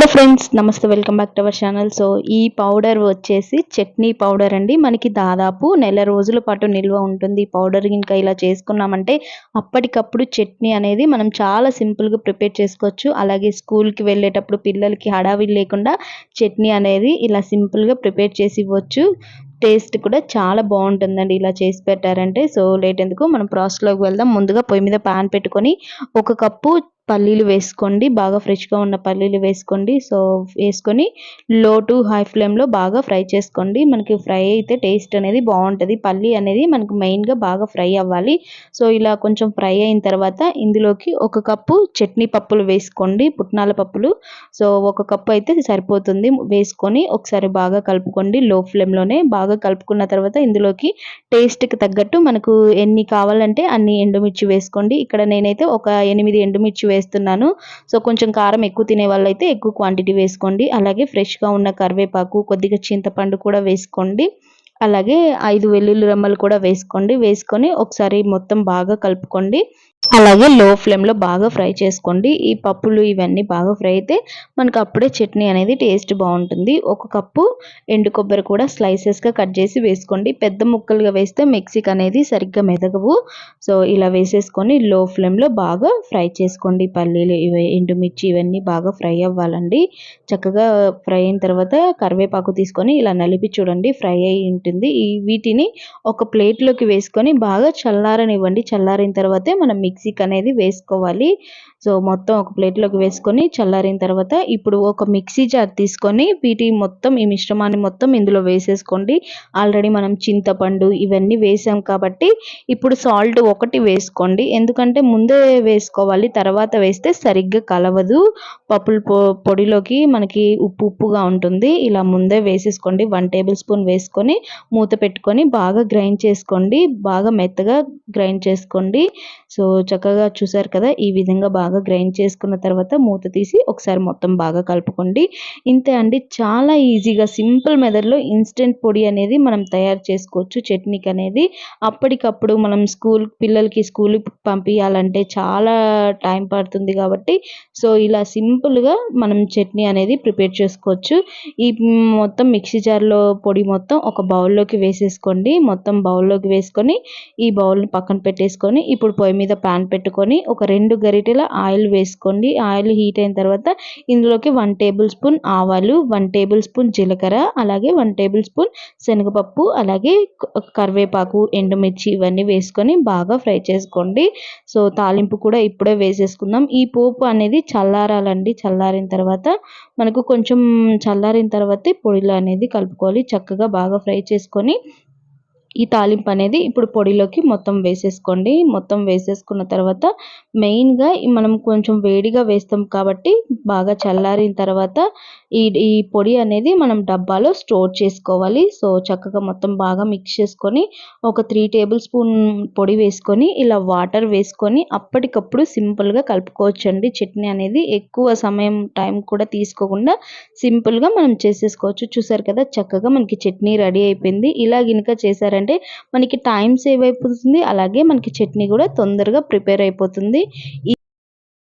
Hello friends నమస్తే welcome back to our channel. So ఈ powder వచ్చేసి చట్నీ పౌడర్ అండి. మనకి దాదాపు నెల రోజుల పాటు నిల్వ ఉంటుంది ఈ పౌడర్. ఇంకా ఇలా చేసుకున్నామంటే అప్పటికప్పుడు చట్నీ అనేది మనం చాలా సింపుల్గా ప్రిపేర్ చేసుకోవచ్చు. అలాగే స్కూల్కి వెళ్ళేటప్పుడు పిల్లలకి హడావిడి లేకుండా చట్నీ అనేది ఇలా సింపుల్గా ప్రిపేర్ చేసి ఇవ్వచ్చు. టేస్ట్ కూడా చాలా బాగుంటుందండి ఇలా చేసి పెట్టారంటే. సో లేట్ ఎందుకు? మనం ప్రాసెస్లోకి వెళ్దాం. ముందుగా పొయ్యి మీద ప్యాన్ పెట్టుకొని ఒక కప్పు పల్లీలు వేసుకోండి. బాగా ఫ్రెష్గా ఉన్న పల్లీలు వేసుకోండి. సో వేసుకొని లో టు హై ఫ్లేమ్లో బాగా ఫ్రై చేసుకోండి. మనకి ఫ్రై అయితే టేస్ట్ అనేది బాగుంటుంది. పల్లీ అనేది మనకు మెయిన్గా బాగా ఫ్రై అవ్వాలి. సో ఇలా కొంచెం ఫ్రై అయిన తర్వాత ఇందులోకి ఒక కప్పు చట్నీ పప్పులు వేసుకోండి. పుట్నాల పప్పులు. సో ఒక కప్పు అయితే సరిపోతుంది. వేసుకొని ఒకసారి బాగా కలుపుకోండి. లో ఫ్లేమ్లోనే బాగా కలుపుకున్న తర్వాత ఇందులోకి టేస్ట్కి తగ్గట్టు మనకు ఎన్ని కావాలంటే అన్ని ఎండుమిర్చి వేసుకోండి. ఇక్కడ నేనైతే ఒక ఎనిమిది ఎండుమిర్చి వేస్తున్నాను. సో కొంచెం కారం ఎక్కువ తినే వాళ్ళైతే ఎక్కువ క్వాంటిటీ వేసుకోండి. అలాగే ఫ్రెష్గా ఉన్న కరివేపాకు కొద్దిగా చింతపండు కూడా వేసుకోండి. అలాగే ఐదు వెల్లుల్లి రమ్మలు కూడా వేసుకోండి. వేసుకొని ఒకసారి మొత్తం బాగా కలుపుకోండి. అలాగే లో ఫ్లేమ్లో బాగా ఫ్రై చేసుకోండి. ఈ పప్పులు ఇవన్నీ బాగా ఫ్రై అయితే మనకు అప్పుడే చట్నీ అనేది టేస్ట్ బాగుంటుంది. ఒక కప్పు ఎండు కొబ్బరి కూడా స్లైసెస్గా కట్ చేసి వేసుకోండి. పెద్ద ముక్కలుగా వేస్తే మిక్సీకి అనేది సరిగ్గా మెదగవు. సో ఇలా వేసేసుకొని లో ఫ్లేమ్లో బాగా ఫ్రై చేసుకోండి. పల్లీలు ఇవి ఎండుమిర్చి ఇవన్నీ బాగా ఫ్రై అవ్వాలండి. చక్కగా ఫ్రై అయిన తర్వాత కరివేపాకు తీసుకొని ఇలా నలిపి చూడండి. ఫ్రై అయి ఉంటుంది. ఈ వీటిని ఒక ప్లేట్లోకి వేసుకొని బాగా చల్లారనివ్వండి. చల్లారిన తర్వాతే మనం మిక్సీకి అనేది వేసుకోవాలి. సో మొత్తం ఒక ప్లేట్లోకి వేసుకొని చల్లారిన తర్వాత ఇప్పుడు ఒక మిక్సీ జార్ తీసుకొని వీటి మొత్తం ఈ మిశ్రమాన్ని మొత్తం ఇందులో వేసేసుకోండి. ఆల్రెడీ మనం చింతపండు ఇవన్నీ వేసాం కాబట్టి ఇప్పుడు సాల్ట్ ఒకటి వేసుకోండి. ఎందుకంటే ముందే వేసుకోవాలి తర్వాత వేస్తే సరిగ్గా కలవదు. పప్పుల పొడిలోకి మనకి ఉప్పు ఉప్పుగా ఉంటుంది. ఇలా ముందే వేసేసుకోండి. వన్ టేబుల్ స్పూన్ వేసుకొని మూత పెట్టుకొని బాగా గ్రైండ్ చేసుకోండి. బాగా మెత్తగా గ్రైండ్ చేసుకోండి. సో చక్కగా చూసారు కదా ఈ విధంగా బాగా గ్రైండ్ చేసుకున్న తర్వాత మూత తీసి ఒకసారి మొత్తం బాగా కలుపుకోండి. ఇంతే అండి చాలా ఈజీగా సింపుల్ మెథడ్లో ఇన్స్టెంట్ పొడి అనేది మనం తయారు చేసుకోవచ్చు. చట్నీకి అనేది అప్పటికప్పుడు మనం స్కూల్ పిల్లలకి స్కూల్ పంపించాలంటే చాలా టైం పడుతుంది కాబట్టి సో ఇలా సింపుల్గా మనం చట్నీ అనేది ప్రిపేర్ చేసుకోవచ్చు. ఈ మొత్తం మిక్సీ జార్లో పొడి మొత్తం ఒక బౌల్లోకి వేసేసుకోండి. మొత్తం బౌల్లోకి వేసుకొని ఈ బౌల్ని పక్కన పెట్టేసుకొని ఇప్పుడు పొయ్యి మీద ప్యాన్ పెట్టుకొని ఒక రెండు గరిటెల ఆయిల్ వేసుకోండి. ఆయిల్ హీట్ అయిన తర్వాత ఇందులోకి వన్ టేబుల్ స్పూన్ ఆవాలు వన్ టేబుల్ స్పూన్ జీలకర్ర అలాగే వన్ టేబుల్ స్పూన్ శనగపప్పు అలాగే కరివేపాకు ఎండుమిర్చి ఇవన్నీ వేసుకొని బాగా ఫ్రై చేసుకోండి. సో తాలింపు కూడా ఇప్పుడే వేసేసుకుందాం. ఈ పోపు అనేది చల్లారాలండి. చల్లారిన తర్వాత మనకు కొంచెం చల్లారిన తర్వాత పొడిలో అనేది కలుపుకోవాలి. చక్కగా బాగా ఫ్రై చేసుకొని ఈ తాలింపు అనేది ఇప్పుడు పొడిలోకి మొత్తం వేసేసుకోండి. మొత్తం వేసేసుకున్న తర్వాత మెయిన్గా మనం కొంచెం వేడిగా వేస్తాం కాబట్టి బాగా చల్లారిన తర్వాత ఈ ఈ పొడి అనేది మనం డబ్బాలో స్టోర్ చేసుకోవాలి. సో చక్కగా మొత్తం బాగా మిక్స్ చేసుకొని ఒక త్రీ టేబుల్ స్పూన్ పొడి వేసుకొని ఇలా వాటర్ వేసుకొని అప్పటికప్పుడు సింపుల్గా కలుపుకోవచ్చండి. చట్నీ అనేది ఎక్కువ సమయం టైం కూడా తీసుకోకుండా సింపుల్గా మనం చేసేసుకోవచ్చు. చూసారు కదా చక్కగా మనకి చట్నీ రెడీ అయిపోయింది. ఇలా గినక చేశారంటే మనకి టైం సేవ్ అయిపోతుంది. అలాగే మనకి చట్నీ కూడా తొందరగా ప్రిపేర్ అయిపోతుంది.